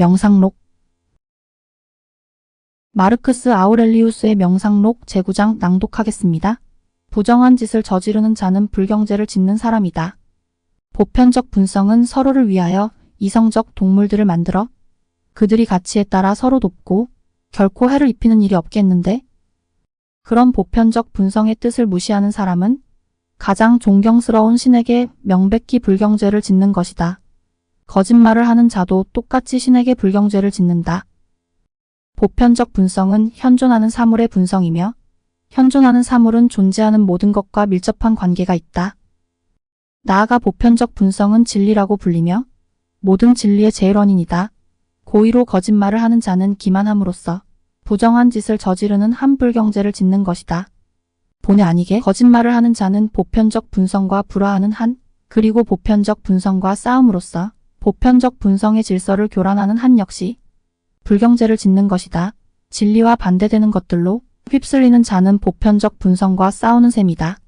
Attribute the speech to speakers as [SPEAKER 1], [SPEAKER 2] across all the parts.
[SPEAKER 1] 명상록 마르크스 아우렐리우스의 명상록 제9장 낭독하겠습니다. 부정한 짓을 저지르는 자는 불경제를 짓는 사람이다. 보편적 분성은 서로를 위하여 이성적 동물들을 만들어 그들이 가치에 따라 서로 돕고 결코 해를 입히는 일이 없겠는데 그런 보편적 분성의 뜻을 무시하는 사람은 가장 존경스러운 신에게 명백히 불경죄를 짓는 것이다. 거짓말을 하는 자도 똑같이 신에게 불경죄를 짓는다. 보편적 분성은 현존하는 사물의 분성이며 현존하는 사물은 존재하는 모든 것과 밀접한 관계가 있다. 나아가 보편적 분성은 진리라고 불리며 모든 진리의 제일 원인이다. 고의로 거짓말을 하는 자는 기만함으로써 부정한 짓을 저지르는 한불경제를 짓는 것이다. 본의 아니게 거짓말을 하는 자는 보편적 분성과 불화하는 한, 그리고 보편적 분성과 싸움으로써 보편적 분성의 질서를 교란하는 한 역시 불경제를 짓는 것이다. 진리와 반대되는 것들로 휩쓸리는 자는 보편적 분성과 싸우는 셈이다.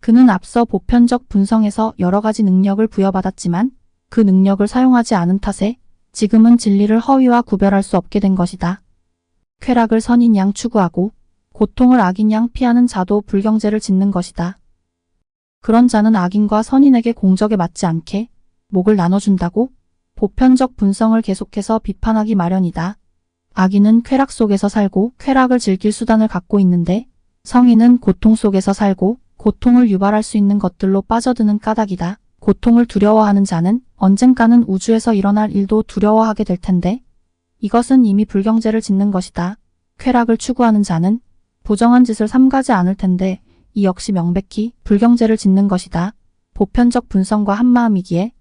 [SPEAKER 1] 그는 앞서 보편적 분성에서 여러 가지 능력을 부여받았지만 그 능력을 사용하지 않은 탓에 지금은 진리를 허위와 구별할 수 없게 된 것이다. 쾌락을 선인 양 추구하고 고통을 악인 양 피하는 자도 불경제를 짓는 것이다. 그런 자는 악인과 선인에게 공적에 맞지 않게 목을 나눠준다고 보편적 분성을 계속해서 비판하기 마련이다. 악인은 쾌락 속에서 살고 쾌락을 즐길 수단을 갖고 있는데 성인은 고통 속에서 살고 고통을 유발할 수 있는 것들로 빠져드는 까닭이다. 고통을 두려워하는 자는 언젠가는 우주에서 일어날 일도 두려워하게 될 텐데 이것은 이미 불경제를 짓는 것이다. 쾌락을 추구하는 자는 부정한 짓을 삼가지 않을 텐데 이 역시 명백히 불경제를 짓는 것이다. 보편적 분성과 한마음이기에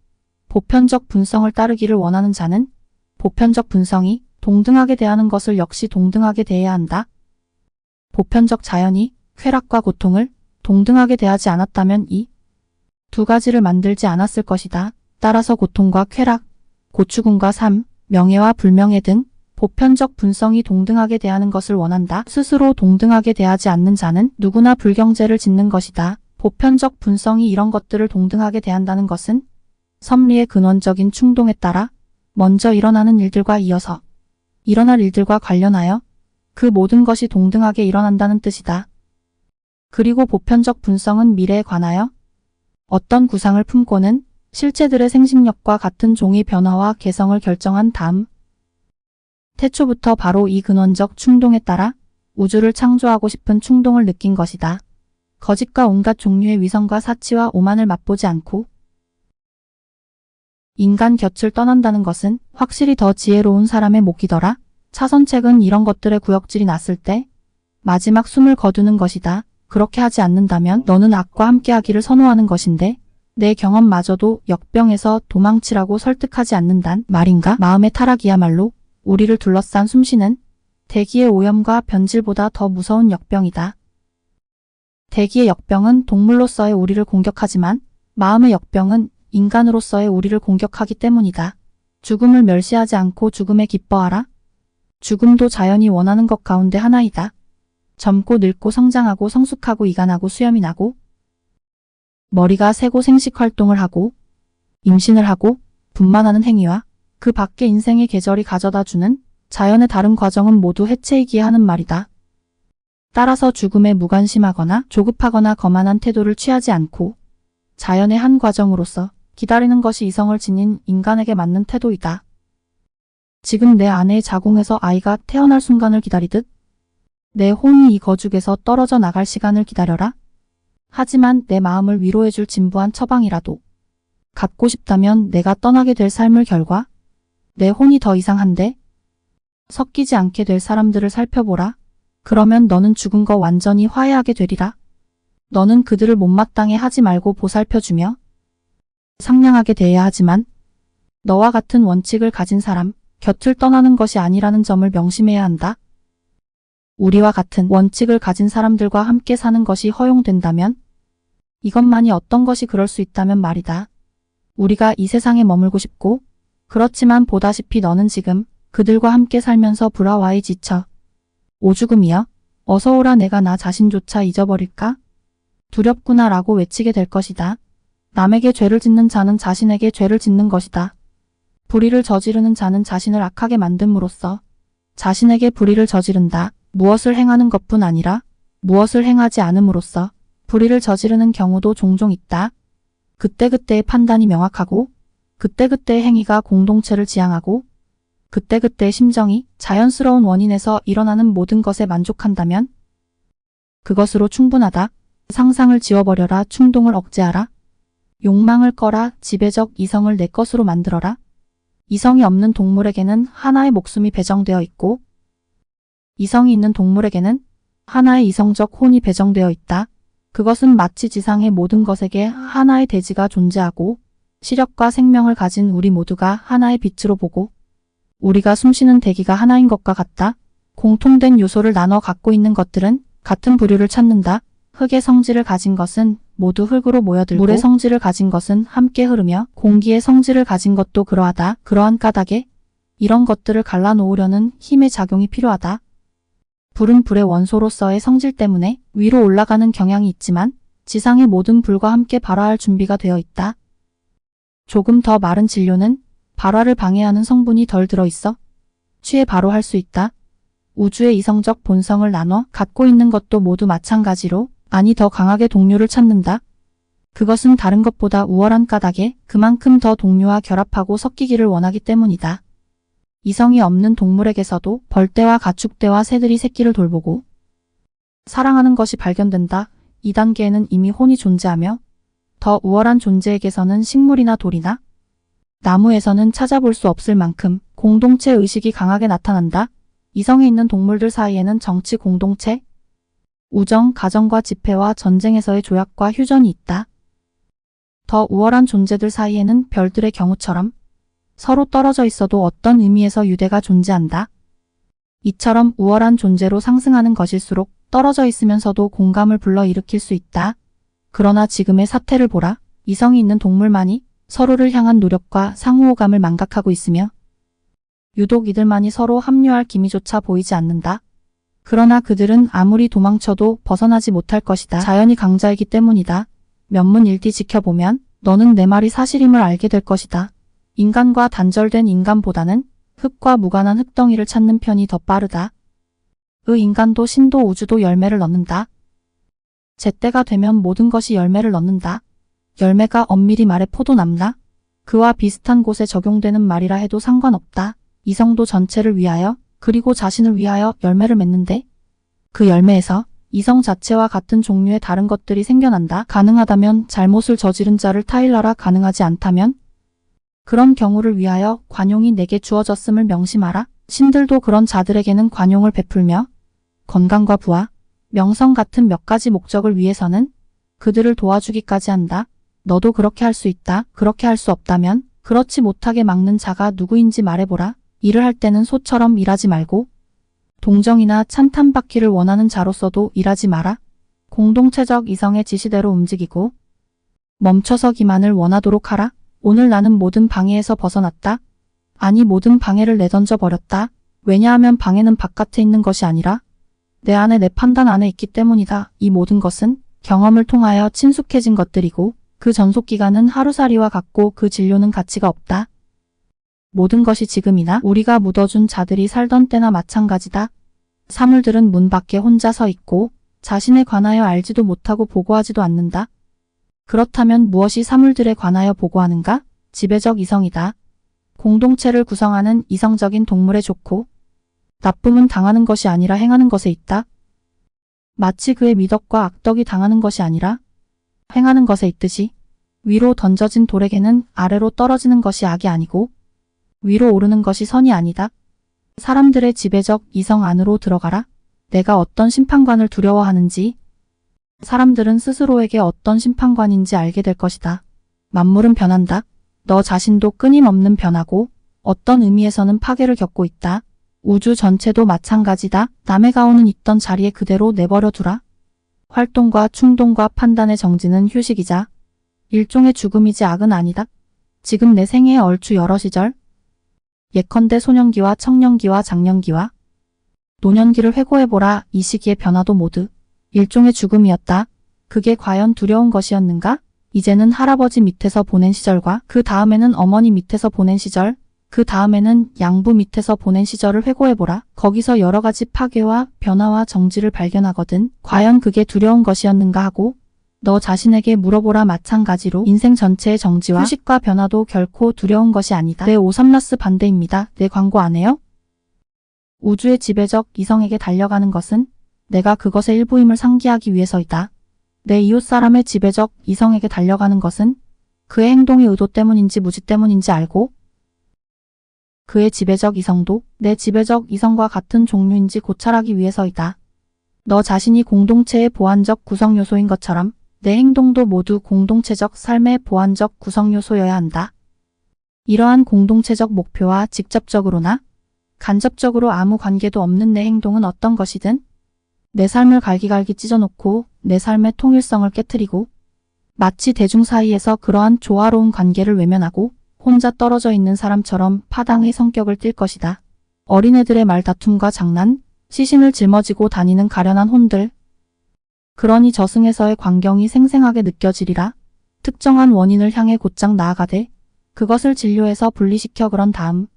[SPEAKER 1] 보편적 분성을 따르기를 원하는 자는 보편적 분성이 동등하게 대하는 것을 역시 동등하게 대해야 한다. 보편적 자연이 쾌락과 고통을 동등하게 대하지 않았다면 이 두 가지를 만들지 않았을 것이다. 따라서 고통과 쾌락, 고추군과 삶, 명예와 불명예 등 보편적 분성이 동등하게 대하는 것을 원한다. 스스로 동등하게 대하지 않는 자는 누구나 불경제를 짓는 것이다. 보편적 분성이 이런 것들을 동등하게 대한다는 것은 섭리의 근원적인 충동에 따라 먼저 일어나는 일들과 이어서 일어날 일들과 관련하여 그 모든 것이 동등하게 일어난다는 뜻이다. 그리고 보편적 분성은 미래에 관하여 어떤 구상을 품고는 실체들의 생식력과 같은 종의 변화와 개성을 결정한 다음 태초부터 바로 이 근원적 충동에 따라 우주를 창조하고 싶은 충동을 느낀 것이다. 거짓과 온갖 종류의 위선과 사치와 오만을 맛보지 않고 인간 곁을 떠난다는 것은 확실히 더 지혜로운 사람의 목이더라. 차선책은 이런 것들의 구역질이 났을 때 마지막 숨을 거두는 것이다. 그렇게 하지 않는다면 너는 악과 함께하기를 선호하는 것인데 내 경험마저도 역병에서 도망치라고 설득하지 않는단 말인가? 마음의 타락이야말로 우리를 둘러싼 숨쉬는 대기의 오염과 변질보다 더 무서운 역병이다. 대기의 역병은 동물로서의 우리를 공격하지만 마음의 역병은 인간으로서의 우리를 공격하기 때문이다. 죽음을 멸시하지 않고 죽음에 기뻐하라. 죽음도 자연이 원하는 것 가운데 하나이다. 젊고 늙고 성장하고 성숙하고 이간하고 수염이 나고 머리가 새고 생식 활동을 하고 임신을 하고 분만하는 행위와 그 밖의 인생의 계절이 가져다 주는 자연의 다른 과정은 모두 해체이기에 하는 말이다. 따라서 죽음에 무관심하거나 조급하거나 거만한 태도를 취하지 않고 자연의 한 과정으로서 기다리는 것이 이성을 지닌 인간에게 맞는 태도이다. 지금 내 아내의 자궁에서 아이가 태어날 순간을 기다리듯 내 혼이 이 거죽에서 떨어져 나갈 시간을 기다려라. 하지만 내 마음을 위로해줄 진부한 처방이라도 갖고 싶다면 내가 떠나게 될 삶을 결과 내 혼이 더 이상한데 섞이지 않게 될 사람들을 살펴보라. 그러면 너는 죽은 거 완전히 화해하게 되리라. 너는 그들을 못마땅해 하지 말고 보살펴주며 상냥하게 대해야 하지만 너와 같은 원칙을 가진 사람 곁을 떠나는 것이 아니라는 점을 명심해야 한다. 우리와 같은 원칙을 가진 사람들과 함께 사는 것이 허용된다면 이것만이 어떤 것이 그럴 수 있다면 말이다. 우리가 이 세상에 머물고 싶고 그렇지만 보다시피 너는 지금 그들과 함께 살면서 불화와에 지쳐 오죽음이여 어서 오라 내가 나 자신조차 잊어버릴까? 두렵구나 라고 외치게 될 것이다. 남에게 죄를 짓는 자는 자신에게 죄를 짓는 것이다. 불의를 저지르는 자는 자신을 악하게 만듦으로써 자신에게 불의를 저지른다. 무엇을 행하는 것뿐 아니라 무엇을 행하지 않음으로써 불의를 저지르는 경우도 종종 있다. 그때그때의 판단이 명확하고 그때그때의 행위가 공동체를 지향하고 그때그때의 심정이 자연스러운 원인에서 일어나는 모든 것에 만족한다면 그것으로 충분하다. 상상을 지워버려라. 충동을 억제하라. 욕망을 꺼라. 지배적 이성을 내 것으로 만들어라. 이성이 없는 동물에게는 하나의 목숨이 배정되어 있고 이성이 있는 동물에게는 하나의 이성적 혼이 배정되어 있다. 그것은 마치 지상의 모든 것에게 하나의 대지가 존재하고 시력과 생명을 가진 우리 모두가 하나의 빛으로 보고 우리가 숨쉬는 대기가 하나인 것과 같다. 공통된 요소를 나눠 갖고 있는 것들은 같은 부류를 찾는다. 흙의 성질을 가진 것은 모두 흙으로 모여들고 물의 성질을 가진 것은 함께 흐르며 공기의 성질을 가진 것도 그러하다. 그러한 까닭에 이런 것들을 갈라놓으려는 힘의 작용이 필요하다. 불은 불의 원소로서의 성질 때문에 위로 올라가는 경향이 있지만 지상의 모든 불과 함께 발화할 준비가 되어 있다. 조금 더 마른 진료는 발화를 방해하는 성분이 덜 들어있어 취해 바로 할 수 있다. 우주의 이성적 본성을 나눠 갖고 있는 것도 모두 마찬가지로 아니 더 강하게 동료를 찾는다. 그것은 다른 것보다 우월한 까닭에 그만큼 더 동료와 결합하고 섞이기를 원하기 때문이다. 이성이 없는 동물에게서도 벌떼와 가축대와 새들이 새끼를 돌보고 사랑하는 것이 발견된다. 이 단계에는 이미 혼이 존재하며 더 우월한 존재에게서는 식물이나 돌이나 나무에서는 찾아볼 수 없을 만큼 공동체 의식이 강하게 나타난다. 이성에 있는 동물들 사이에는 정치 공동체, 우정, 가정과 집회와 전쟁에서의 조약과 휴전이 있다. 더 우월한 존재들 사이에는 별들의 경우처럼 서로 떨어져 있어도 어떤 의미에서 유대가 존재한다. 이처럼 우월한 존재로 상승하는 것일수록 떨어져 있으면서도 공감을 불러일으킬 수 있다. 그러나 지금의 사태를 보라. 이성이 있는 동물만이 서로를 향한 노력과 상호호감을 망각하고 있으며 유독 이들만이 서로 합류할 기미조차 보이지 않는다. 그러나 그들은 아무리 도망쳐도 벗어나지 못할 것이다. 자연이 강자이기 때문이다. 면문일디 지켜보면 너는 내 말이 사실임을 알게 될 것이다. 인간과 단절된 인간보다는 흙과 무관한 흙덩이를 찾는 편이 더 빠르다. 의 인간도 신도 우주도 열매를 넣는다. 제때가 되면 모든 것이 열매를 넣는다. 열매가 엄밀히 말해 포도남나? 그와 비슷한 곳에 적용되는 말이라 해도 상관없다. 이성도 전체를 위하여 그리고 자신을 위하여 열매를 맺는데 그 열매에서 이성 자체와 같은 종류의 다른 것들이 생겨난다. 가능하다면 잘못을 저지른 자를 타일러라 가능하지 않다면 그런 경우를 위하여 관용이 내게 주어졌음을 명심하라. 신들도 그런 자들에게는 관용을 베풀며 건강과 부와 명성 같은 몇 가지 목적을 위해서는 그들을 도와주기까지 한다. 너도 그렇게 할 수 있다. 그렇게 할 수 없다면 그렇지 못하게 막는 자가 누구인지 말해보라. 일을 할 때는 소처럼 일하지 말고 동정이나 찬탄받기를 원하는 자로서도 일하지 마라. 공동체적 이성의 지시대로 움직이고 멈춰서 기만을 원하도록 하라. 오늘 나는 모든 방해에서 벗어났다. 아니 모든 방해를 내던져 버렸다. 왜냐하면 방해는 바깥에 있는 것이 아니라 내 안에 내 판단 안에 있기 때문이다. 이 모든 것은 경험을 통하여 친숙해진 것들이고 그 전속 기간은 하루살이와 같고 그 진료는 가치가 없다. 모든 것이 지금이나 우리가 묻어준 자들이 살던 때나 마찬가지다. 사물들은 문 밖에 혼자 서 있고 자신에 관하여 알지도 못하고 보고하지도 않는다. 그렇다면 무엇이 사물들에 관하여 보고하는가? 지배적 이성이다. 공동체를 구성하는 이성적인 동물에 좋고 나쁨은 당하는 것이 아니라 행하는 것에 있다. 마치 그의 미덕과 악덕이 당하는 것이 아니라 행하는 것에 있듯이 위로 던져진 돌에게는 아래로 떨어지는 것이 악이 아니고 위로 오르는 것이 선이 아니다. 사람들의 지배적 이성 안으로 들어가라. 내가 어떤 심판관을 두려워하는지 사람들은 스스로에게 어떤 심판관인지 알게 될 것이다. 만물은 변한다. 너 자신도 끊임없는 변하고 어떤 의미에서는 파괴를 겪고 있다. 우주 전체도 마찬가지다. 남의 가오는 있던 자리에 그대로 내버려 두라. 활동과 충동과 판단의 정지는 휴식이자 일종의 죽음이지 악은 아니다. 지금 내 생애에 얼추 여러 시절 예컨대 소년기와 청년기와 장년기와 노년기를 회고해보라. 이 시기의 변화도 모두 일종의 죽음이었다. 그게 과연 두려운 것이었는가? 이제는 할아버지 밑에서 보낸 시절과 그 다음에는 어머니 밑에서 보낸 시절, 그 다음에는 양부 밑에서 보낸 시절을 회고해보라. 거기서 여러 가지 파괴와 변화와 정지를 발견하거든. 과연 그게 두려운 것이었는가 하고 너 자신에게 물어보라 마찬가지로 인생 전체의 정지와 휴식과 변화도 결코 두려운 것이 아니다. 네, 오삼라스 반대입니다. 네, 광고 안 해요? 우주의 지배적 이성에게 달려가는 것은 내가 그것의 일부임을 상기하기 위해서이다. 내 이웃 사람의 지배적 이성에게 달려가는 것은 그의 행동의 의도 때문인지 무지 때문인지 알고 그의 지배적 이성도 내 지배적 이성과 같은 종류인지 고찰하기 위해서이다. 너 자신이 공동체의 보완적 구성 요소인 것처럼 내 행동도 모두 공동체적 삶의 보완적 구성 요소여야 한다. 이러한 공동체적 목표와 직접적으로나 간접적으로 아무 관계도 없는 내 행동은 어떤 것이든 내 삶을 갈기갈기 찢어놓고 내 삶의 통일성을 깨뜨리고 마치 대중 사이에서 그러한 조화로운 관계를 외면하고 혼자 떨어져 있는 사람처럼 파당의 성격을 띨 것이다. 어린애들의 말다툼과 장난, 시신을 짊어지고 다니는 가련한 혼들. 그러니 저승에서의 광경이 생생하게 느껴지리라. 특정한 원인을 향해 곧장 나아가되 그것을 진료해서 분리시켜 그런 다음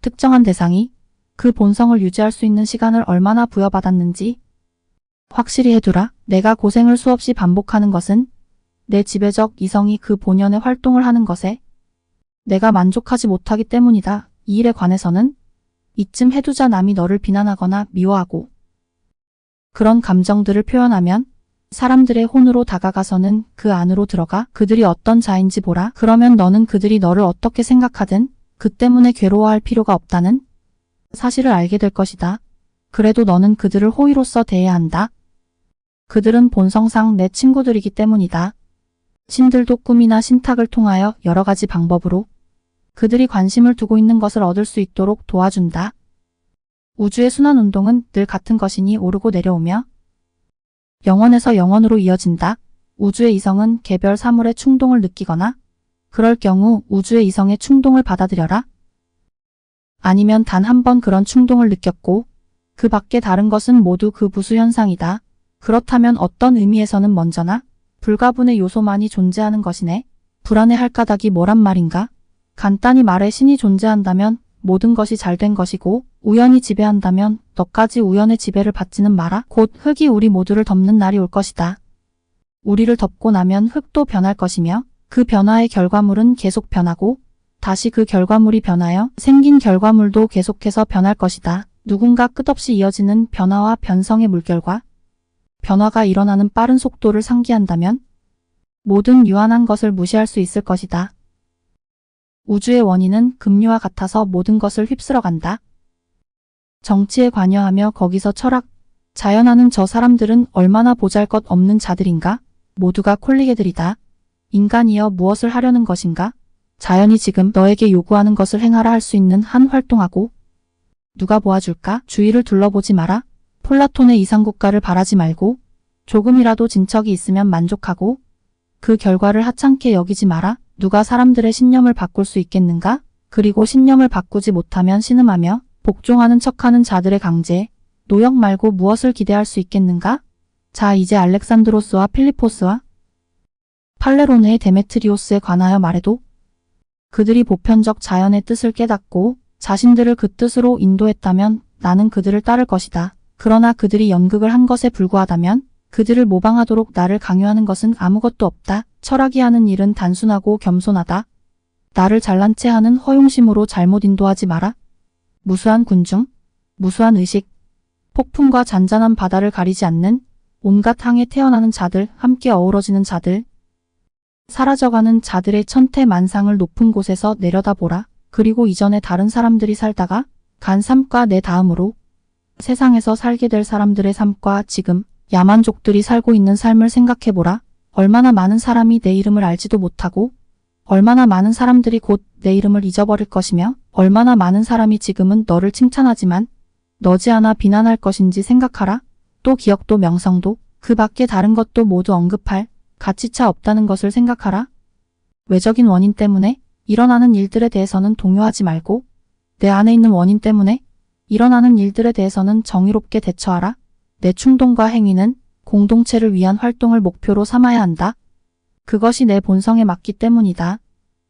[SPEAKER 1] 특정한 대상이 그 본성을 유지할 수 있는 시간을 얼마나 부여받았는지 확실히 해두라. 내가 고생을 수없이 반복하는 것은 내 지배적 이성이 그 본연의 활동을 하는 것에 내가 만족하지 못하기 때문이다. 이 일에 관해서는 이쯤 해두자 남이 너를 비난하거나 미워하고 그런 감정들을 표현하면 사람들의 혼으로 다가가서는 그 안으로 들어가 그들이 어떤 자인지 보라. 그러면 너는 그들이 너를 어떻게 생각하든 그 때문에 괴로워할 필요가 없다는 사실을 알게 될 것이다. 그래도 너는 그들을 호의로서 대해야 한다. 그들은 본성상 내 친구들이기 때문이다. 신들도 꿈이나 신탁을 통하여 여러 가지 방법으로 그들이 관심을 두고 있는 것을 얻을 수 있도록 도와준다. 우주의 순환 운동은 늘 같은 것이니 오르고 내려오며 영원에서 영원으로 이어진다. 우주의 이성은 개별 사물의 충동을 느끼거나 그럴 경우 우주의 이성의 충동을 받아들여라. 아니면 단 한 번 그런 충동을 느꼈고 그 밖에 다른 것은 모두 그 부수 현상이다. 그렇다면 어떤 의미에서는 먼저나 불가분의 요소만이 존재하는 것이네. 불안해할 까닭이 뭐란 말인가? 간단히 말해 신이 존재한다면 모든 것이 잘 된 것이고 우연이 지배한다면 너까지 우연의 지배를 받지는 마라. 곧 흙이 우리 모두를 덮는 날이 올 것이다. 우리를 덮고 나면 흙도 변할 것이며 그 변화의 결과물은 계속 변하고 다시 그 결과물이 변하여 생긴 결과물도 계속해서 변할 것이다. 누군가 끝없이 이어지는 변화와 변성의 물결과 변화가 일어나는 빠른 속도를 상기한다면 모든 유한한 것을 무시할 수 있을 것이다. 우주의 원인은 급류와 같아서 모든 것을 휩쓸어 간다. 정치에 관여하며 거기서 철학, 자연하는 저 사람들은 얼마나 보잘것 없는 자들인가? 모두가 콜리게들이다. 인간이여 무엇을 하려는 것인가? 자연이 지금 너에게 요구하는 것을 행하라 할 수 있는 한 활동하고 누가 보아줄까? 주위를 둘러보지 마라. 폴라톤의 이상국가를 바라지 말고 조금이라도 진척이 있으면 만족하고 그 결과를 하찮게 여기지 마라. 누가 사람들의 신념을 바꿀 수 있겠는가? 그리고 신념을 바꾸지 못하면 신음하며 복종하는 척하는 자들의 강제, 노역 말고 무엇을 기대할 수 있겠는가? 자, 이제 알렉산드로스와 필리포스와 팔레로네의 데메트리오스에 관하여 말해도 그들이 보편적 자연의 뜻을 깨닫고 자신들을 그 뜻으로 인도했다면 나는 그들을 따를 것이다. 그러나 그들이 연극을 한 것에 불과하다면 그들을 모방하도록 나를 강요하는 것은 아무것도 없다. 철학이 하는 일은 단순하고 겸손하다. 나를 잘난 체 하는 허용심으로 잘못 인도하지 마라. 무수한 군중, 무수한 의식, 폭풍과 잔잔한 바다를 가리지 않는 온갖 항에 태어나는 자들, 함께 어우러지는 자들, 사라져가는 자들의 천태만상을 높은 곳에서 내려다보라. 그리고 이전에 다른 사람들이 살다가 간 삶과 내 다음으로 세상에서 살게 될 사람들의 삶과 지금 야만족들이 살고 있는 삶을 생각해보라. 얼마나 많은 사람이 내 이름을 알지도 못하고 얼마나 많은 사람들이 곧 내 이름을 잊어버릴 것이며 얼마나 많은 사람이 지금은 너를 칭찬하지만 너지 않아 비난할 것인지 생각하라. 또 기억도 명성도 그 밖에 다른 것도 모두 언급할 가치차 없다는 것을 생각하라. 외적인 원인 때문에 일어나는 일들에 대해서는 동요하지 말고 내 안에 있는 원인 때문에 일어나는 일들에 대해서는 정의롭게 대처하라. 내 충동과 행위는 공동체를 위한 활동을 목표로 삼아야 한다. 그것이 내 본성에 맞기 때문이다.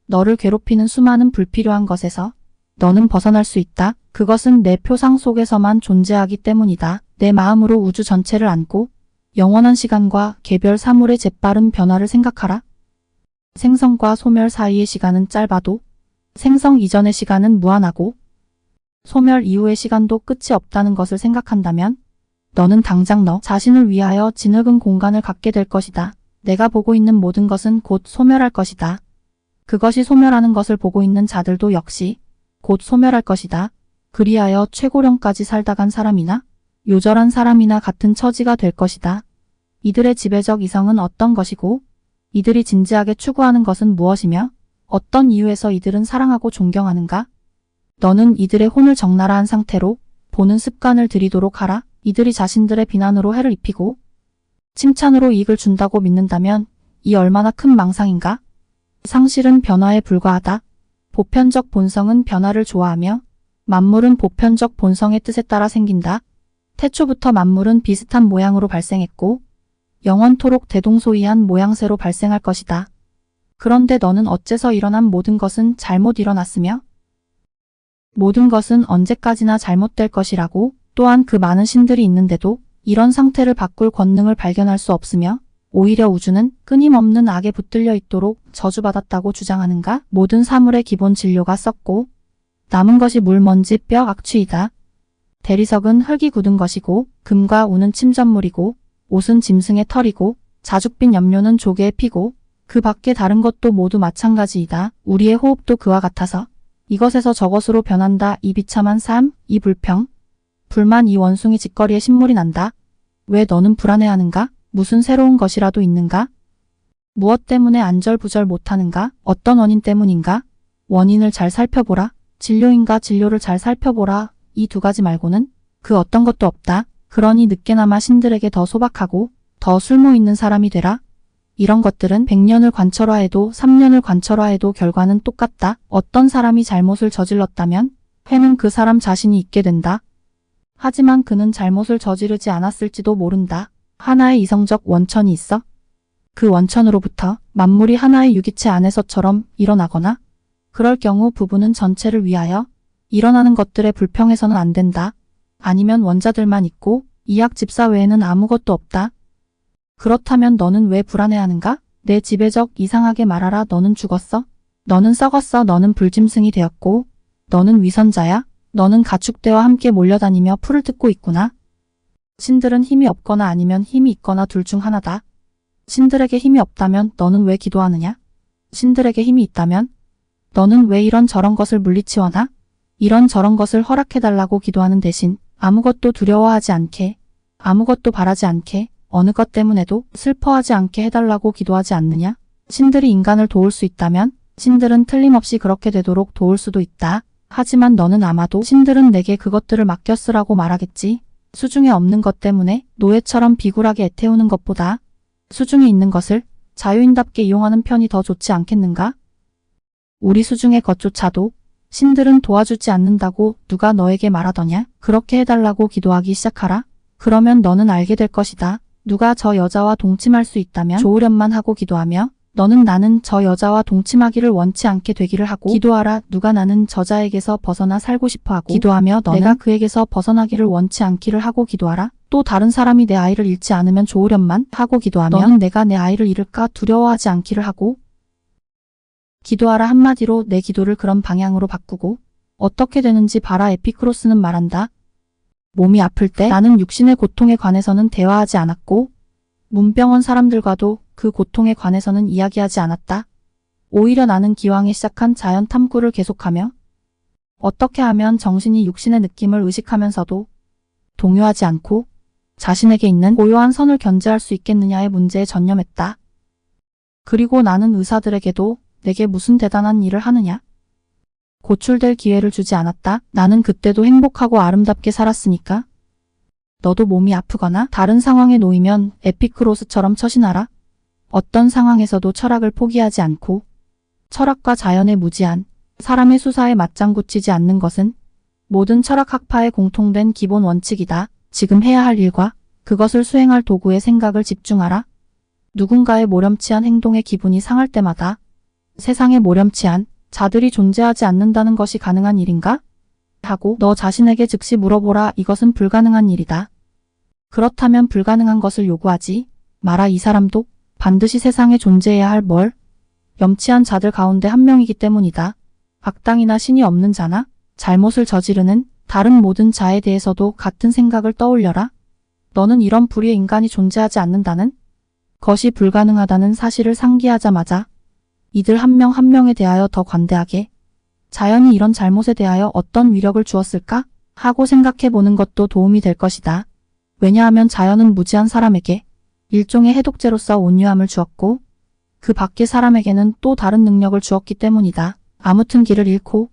[SPEAKER 1] 너를 괴롭히는 수많은 불필요한 것에서 너는 벗어날 수 있다. 그것은 내 표상 속에서만 존재하기 때문이다. 내 마음으로 우주 전체를 안고 영원한 시간과 개별 사물의 재빠른 변화를 생각하라. 생성과 소멸 사이의 시간은 짧아도 생성 이전의 시간은 무한하고 소멸 이후의 시간도 끝이 없다는 것을 생각한다면 너는 당장 너 자신을 위하여 진흙은 공간을 갖게 될 것이다. 내가 보고 있는 모든 것은 곧 소멸할 것이다. 그것이 소멸하는 것을 보고 있는 자들도 역시 곧 소멸할 것이다. 그리하여 최고령까지 살다 간 사람이나 요절한 사람이나 같은 처지가 될 것이다. 이들의 지배적 이성은 어떤 것이고 이들이 진지하게 추구하는 것은 무엇이며 어떤 이유에서 이들은 사랑하고 존경하는가? 너는 이들의 혼을 적나라한 상태로 보는 습관을 들이도록 하라. 이들이 자신들의 비난으로 해를 입히고 칭찬으로 이익을 준다고 믿는다면 이 얼마나 큰 망상인가? 상실은 변화에 불과하다. 보편적 본성은 변화를 좋아하며 만물은 보편적 본성의 뜻에 따라 생긴다. 태초부터 만물은 비슷한 모양으로 발생했고 영원토록 대동소이한 모양새로 발생할 것이다. 그런데 너는 어째서 일어난 모든 것은 잘못 일어났으며 모든 것은 언제까지나 잘못될 것이라고 또한 그 많은 신들이 있는데도 이런 상태를 바꿀 권능을 발견할 수 없으며 오히려 우주는 끊임없는 악에 붙들려 있도록 저주받았다고 주장하는가? 모든 사물의 기본 진료가 썩고 남은 것이 물, 먼지, 뼈, 악취이다. 대리석은 흙이 굳은 것이고 금과 우는 침전물이고 옷은 짐승의 털이고 자죽빛 염료는 조개의 피고 그 밖에 다른 것도 모두 마찬가지이다. 우리의 호흡도 그와 같아서 이것에서 저것으로 변한다. 이 비참한 삶, 이 불평, 불만 이 원숭이 짓거리에 신물이 난다. 왜 너는 불안해하는가? 무슨 새로운 것이라도 있는가? 무엇 때문에 안절부절 못하는가? 어떤 원인 때문인가? 원인을 잘 살펴보라. 진료인가 진료를 잘 살펴보라. 이 두 가지 말고는 그 어떤 것도 없다. 그러니 늦게나마 신들에게 더 소박하고 더 술모 있는 사람이 되라. 이런 것들은 100년을 관철화해도 3년을 관철화해도 결과는 똑같다. 어떤 사람이 잘못을 저질렀다면 해는 그 사람 자신이 있게 된다. 하지만 그는 잘못을 저지르지 않았을지도 모른다. 하나의 이성적 원천이 있어. 그 원천으로부터 만물이 하나의 유기체 안에서처럼 일어나거나 그럴 경우 부부는 전체를 위하여 일어나는 것들의 불평해서는 안 된다. 아니면 원자들만 있고 이약 집사 외에는 아무것도 없다. 그렇다면 너는 왜 불안해하는가? 내 지배적 이상하게 말하라 너는 죽었어. 너는 썩었어. 너는 불짐승이 되었고 너는 위선자야. 너는 가축대와 함께 몰려다니며 풀을 뜯고 있구나. 신들은 힘이 없거나 아니면 힘이 있거나 둘 중 하나다. 신들에게 힘이 없다면 너는 왜 기도하느냐? 신들에게 힘이 있다면 너는 왜 이런 저런 것을 물리치워나? 이런 저런 것을 허락해달라고 기도하는 대신 아무것도 두려워하지 않게, 아무것도 바라지 않게, 어느 것 때문에도 슬퍼하지 않게 해달라고 기도하지 않느냐? 신들이 인간을 도울 수 있다면 신들은 틀림없이 그렇게 되도록 도울 수도 있다. 하지만 너는 아마도 신들은 내게 그것들을 맡겼으라고 말하겠지. 수중에 없는 것 때문에 노예처럼 비굴하게 애태우는 것보다 수중에 있는 것을 자유인답게 이용하는 편이 더 좋지 않겠는가? 우리 수중의 것조차도 신들은 도와주지 않는다고 누가 너에게 말하더냐? 그렇게 해달라고 기도하기 시작하라. 그러면 너는 알게 될 것이다. 누가 저 여자와 동침할 수 있다면 좋으련만 하고 기도하며 너는 나는 저 여자와 동침하기를 원치 않게 되기를 하고 기도하라. 누가 나는 저자에게서 벗어나 살고 싶어 하고 기도하며 너는 내가 그에게서 벗어나기를 원치 않기를 하고 기도하라. 또 다른 사람이 내 아이를 잃지 않으면 좋으련만 하고 기도하며 너는 내가 내 아이를 잃을까 두려워하지 않기를 하고 기도하라. 한마디로 내 기도를 그런 방향으로 바꾸고 어떻게 되는지 바라. 에피크로스는 말한다. 몸이 아플 때 나는 육신의 고통에 관해서는 대화하지 않았고 문병원 사람들과도 그 고통에 관해서는 이야기하지 않았다. 오히려 나는 기왕에 시작한 자연 탐구를 계속하며 어떻게 하면 정신이 육신의 느낌을 의식하면서도 동요하지 않고 자신에게 있는 고요한 선을 견제할 수 있겠느냐의 문제에 전념했다. 그리고 나는 의사들에게도 내게 무슨 대단한 일을 하느냐? 고출될 기회를 주지 않았다. 나는 그때도 행복하고 아름답게 살았으니까. 너도 몸이 아프거나 다른 상황에 놓이면 에피크로스처럼 처신하라. 어떤 상황에서도 철학을 포기하지 않고 철학과 자연의 무지한 사람의 수사에 맞장구 치지 않는 것은 모든 철학 학파의 공통된 기본 원칙이다. 지금 해야 할 일과 그것을 수행할 도구에 생각을 집중하라. 누군가의 모렴치한 행동에 기분이 상할 때마다 세상의 모렴치한 자들이 존재하지 않는다는 것이 가능한 일인가? 하고 너 자신에게 즉시 물어보라 이것은 불가능한 일이다. 그렇다면 불가능한 것을 요구하지 마라 이 사람도 반드시 세상에 존재해야 할 뭘? 염치한 자들 가운데 한 명이기 때문이다. 악당이나 신이 없는 자나 잘못을 저지르는 다른 모든 자에 대해서도 같은 생각을 떠올려라. 너는 이런 불의의 인간이 존재하지 않는다는 것이 불가능하다는 사실을 상기하자마자 이들 한 명한 명에 대하여 더 관대하게 자연이 이런 잘못에 대하여 어떤 위력을 주었을까 하고 생각해 보는 것도 도움이 될 것이다. 왜냐하면 자연은 무지한 사람에게 일종의 해독제로서 온유함을 주었고 그 밖의 사람에게는 또 다른 능력을 주었기 때문이다. 아무튼 길을 잃고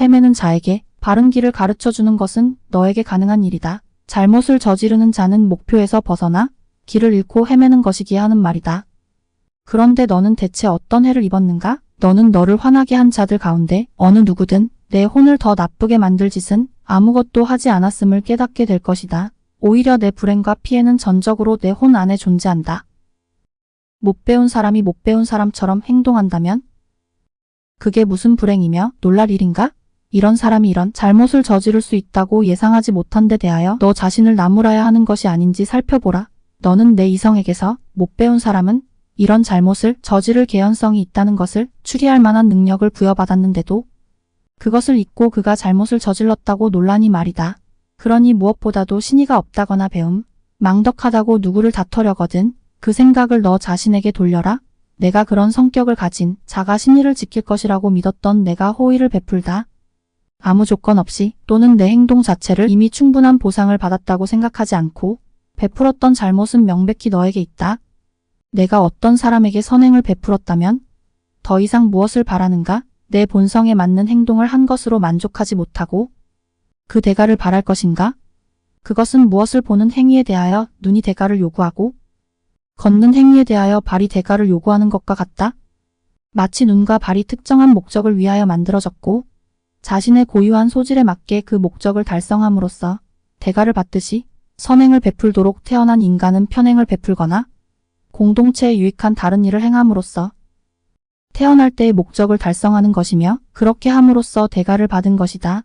[SPEAKER 1] 헤매는 자에게 바른 길을 가르쳐 주는 것은 너에게 가능한 일이다. 잘못을 저지르는 자는 목표에서 벗어나 길을 잃고 헤매는 것이기에 하는 말이다. 그런데 너는 대체 어떤 해를 입었는가? 너는 너를 화나게 한 자들 가운데 어느 누구든 내 혼을 더 나쁘게 만들 짓은 아무것도 하지 않았음을 깨닫게 될 것이다. 오히려 내 불행과 피해는 전적으로 내 혼 안에 존재한다. 못 배운 사람이 못 배운 사람처럼 행동한다면 그게 무슨 불행이며 놀랄 일인가? 이런 사람이 이런 잘못을 저지를 수 있다고 예상하지 못한 데 대하여 너 자신을 나무라야 하는 것이 아닌지 살펴보라. 너는 내 이성에게서 못 배운 사람은 이런 잘못을 저지를 개연성이 있다는 것을 추리할 만한 능력을 부여받았는데도 그것을 잊고 그가 잘못을 저질렀다고 논란이 말이다. 그러니 무엇보다도 신의가 없다거나 배움, 망덕하다고 누구를 다투려거든 그 생각을 너 자신에게 돌려라. 내가 그런 성격을 가진 자가 신의를 지킬 것이라고 믿었던 내가 호의를 베풀다. 아무 조건 없이 또는 내 행동 자체를 이미 충분한 보상을 받았다고 생각하지 않고 베풀었던 잘못은 명백히 너에게 있다. 내가 어떤 사람에게 선행을 베풀었다면 더 이상 무엇을 바라는가? 내 본성에 맞는 행동을 한 것으로 만족하지 못하고 그 대가를 바랄 것인가? 그것은 무엇을 보는 행위에 대하여 눈이 대가를 요구하고 걷는 행위에 대하여 발이 대가를 요구하는 것과 같다. 마치 눈과 발이 특정한 목적을 위하여 만들어졌고 자신의 고유한 소질에 맞게 그 목적을 달성함으로써 대가를 받듯이 선행을 베풀도록 태어난 인간은 편행을 베풀거나 공동체에 유익한 다른 일을 행함으로써 태어날 때의 목적을 달성하는 것이며 그렇게 함으로써 대가를 받은 것이다.